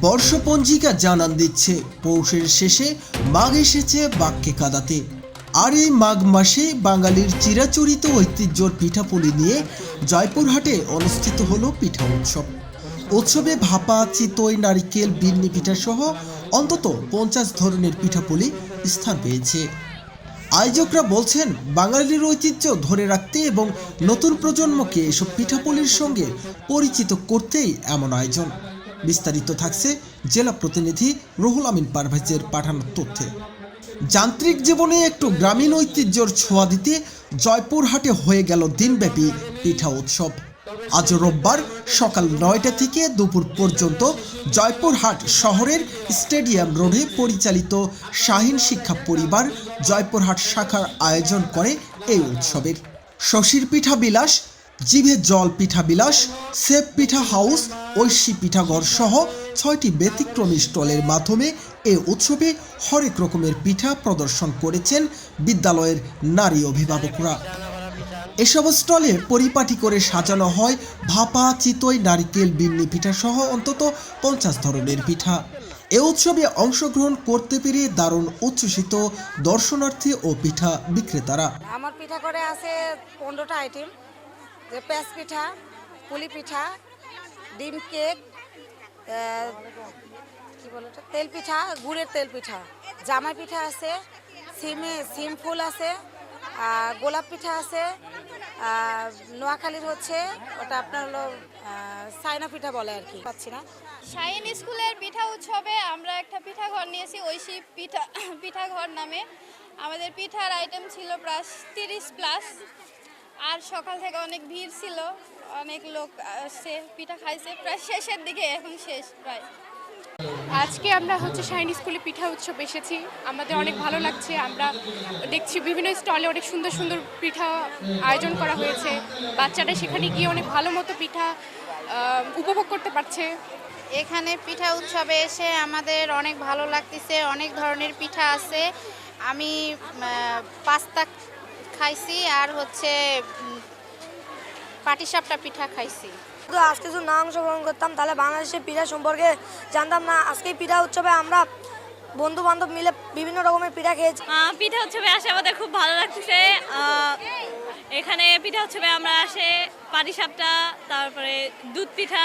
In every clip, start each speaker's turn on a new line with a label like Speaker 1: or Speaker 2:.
Speaker 1: বর্ষপঞ্জিকা জানান দিচ্ছে, পৌষের শেষে মাঘ এসেছে বাক্যে কাদাতে। আর এই মাঘ মাসে বাঙালির চিরাচরিত ঐতিহ্যর পিঠাপুলি নিয়ে জয়পুরহাটে অনুষ্ঠিত হলো পিঠা উৎসব। উৎসবে ভাপা, চিতই, নারিকেল, বিন্নি পিঠা সহ অন্তত পঞ্চাশ ধরনের পিঠাপুলি স্থান পেয়েছে। আয়োজকরা বলছেন, বাঙালির ঐতিহ্য ধরে রাখতে এবং নতুন প্রজন্মকে এসব পিঠাপুলির সঙ্গে পরিচিত করতেই এমন আয়োজন। বিস্তারিত থাকছে জেলা প্রতিনিধি রুহুল আমিন পারভেজের পাঠানো তথ্যে। যান্ত্রিক জীবনে একটু গ্রামীণ ঐতিহ্যর ছোঁয়া দিতে জয়পুরহাটে হয়ে গেল দিনব্যাপী পিঠা উৎসব। আজ রোববার সকাল নয়টা থেকে দুপুর পর্যন্ত জয়পুরহাট শহরের স্টেডিয়াম রোডে পরিচালিত শাহিন শিক্ষা পরিবার জয়পুরহাট শাখার আয়োজন করে এই উৎসবের। শশীর পিঠা বিলাস জিভে জল পিঠা বিলাস, সেপ পিঠা হাউস, ঐশী পিঠাঘর সহ ছয়টি ব্যতিক্রমী স্টলের মাধ্যমে এ উৎসবে হরেক রকমের পিঠা প্রদর্শন করেছেন বিদ্যালয়ের নারী অভিভাবকরা। এসব স্টলে পরিপাটি করে সাজানো হয় ভাপা, চিতই, নারিকেল, বিন্নি পিঠা সহ অন্তত পঞ্চাশ ধরনের পিঠা। এ উৎসবে অংশগ্রহণ করতে পেরে দারুণ উচ্ছ্বসিত দর্শনার্থী ও পিঠা বিক্রেতারা।
Speaker 2: আমার পিঠা করে আছে পনেরোটা আইটেম যে পিঠা, পুলি পিঠা, ডিম কেক কি বলে তেল পিঠা, গুড়ের তেল পিঠা। জামাই পিঠা আছে, সিমে, সিম ফুল আছে গোলাপ পিঠা আছে নোয়াখালীর হচ্ছে, ওটা আপনার হলো সাইনা পিঠা বলে আর কি। পাচ্ছি না।
Speaker 3: শাহিন স্কুলের পিঠা উৎসবে আমরা একটা পিঠা ঘর নিয়েছি, ঐশী পিঠা পিঠা ঘর নামে। আমাদের পিঠার আইটেম ছিল প্রায় তিরিশ প্লাস আর সকাল থেকে অনেক ভিড় ছিল অনেক লোক আসছে পিঠা খাইছে প্রায় শেষের দিকে এখন শেষ প্রায়।
Speaker 4: আজকে আমরা হচ্ছে শাইন স্কুলে পিঠা উৎসব এসেছি। আমাদের অনেক ভালো লাগছে আমরা দেখছি বিভিন্ন স্টলে অনেক সুন্দর সুন্দর পিঠা আয়োজন করা হয়েছে। বাচ্চারা সেখানে গিয়ে অনেক ভালো মতো পিঠা উপভোগ করতে পারছে।
Speaker 5: এখানে পিঠা উৎসবে এসে আমাদের অনেক ভালো লাগতেছে অনেক ধরনের পিঠা আছে। আমি পাস্তা খাইছি আর হচ্ছে পাটিসাপটা পিঠা খাইছি।
Speaker 6: তো আজকে যদি না অংশগ্রহণ করতাম তাহলে বাংলাদেশের পিঠা সম্পর্কে জানতাম না। আজকে পিঠা উৎসবে আমরা বন্ধু বান্ধব মিলে বিভিন্ন রকমের পিঠা খেয়েছি।
Speaker 7: পিঠা উৎসবে আসে আমাদের খুব ভালো লাগতেছে আহ, এখানে পিঠা উৎসবে আমরা আসে পাটিসাপটা তারপরে দুধ পিঠা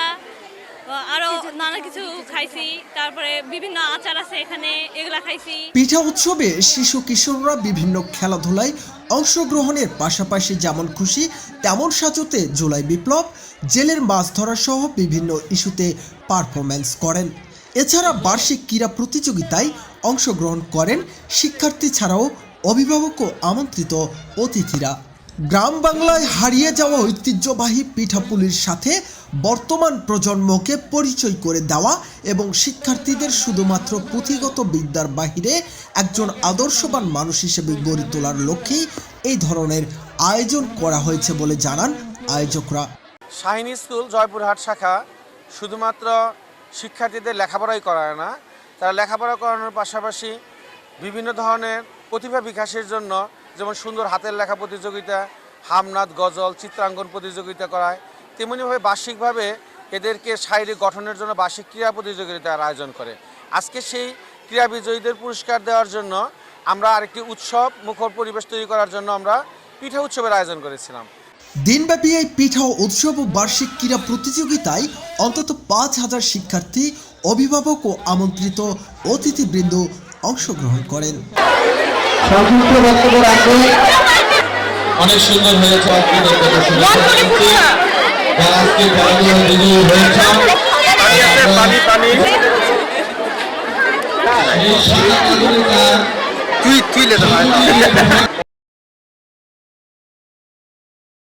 Speaker 7: নানা কিছু খাইছি, তারপরে বিভিন্ন আচার আছে এখানে, এগুলা খাইছি।
Speaker 1: পিঠা উৎসবে শিশু কিশোররা বিভিন্ন খেলাধুলায় অংশগ্রহণের পাশাপাশি যেমন খুশি, তেমন সাজতে জুলাই বিপ্লব, জেলের মাছ ধরা সহ বিভিন্ন ইস্যুতে পারফরম্যান্স করেন। এছাড়া বার্ষিক ক্রীড়া প্রতিযোগিতায় অংশগ্রহণ করেন শিক্ষার্থী ছাড়াও অভিভাবক ও আমন্ত্রিত অতিথিরা। গ্রাম বাংলায় হারিয়ে যাওয়া ঐতিহ্যবাহী পিঠাপুলির সাথে বর্তমান প্রজন্মকে পরিচয় করে দেওয়া এবং শিক্ষার্থীদের শুধুমাত্র পুঁথিগত বিদ্যার বাহিরে একজন আদর্শবান মানুষ হিসেবে গড়ে তোলার লক্ষ্যেই এই ধরনের আয়োজন করা হয়েছে বলে জানান আয়োজকরা।
Speaker 8: শাহিনী স্কুল, জয়পুরহাট শাখা শুধুমাত্র শিক্ষার্থীদের লেখাপড়াই করায় না, তারা লেখাপড়া করানোর পাশাপাশি বিভিন্ন ধরনের প্রতিভা বিকাশের জন্য যেমন সুন্দর হাতের লেখা প্রতিযোগিতা, হামনাদ, গজল, চিত্রাঙ্কন প্রতিযোগিতা করায়। তেমনিভাবে বার্ষিকভাবে এদেরকে শারীরিক গঠনের জন্য বার্ষিক ক্রীড়া প্রতিযোগিতার আয়োজন করে। আজকে সেই ক্রীড়া বিজয়ীদের পুরস্কার দেওয়ার জন্য আমরা আরেকটি উৎসব, মুখর পরিবেশ তৈরি করার জন্য আমরা পিঠা উৎসবের আয়োজন করেছিলাম।
Speaker 1: দিনব্যাপী এই পিঠা উৎসব ও বার্ষিক ক্রীড়া প্রতিযোগিতায় অন্তত পাঁচ হাজার শিক্ষার্থী, অভিভাবক ও আমন্ত্রিত অতিথিবৃন্দ অংশগ্রহণ করেন।
Speaker 9: সংক্ষিপ্ত বক্তব্য রাখবেন অনেক সুন্দর হয়েছে আজকে যারা আজকে খেলাধুলার বিজয়ী হয়েছে। তুই তুই তুই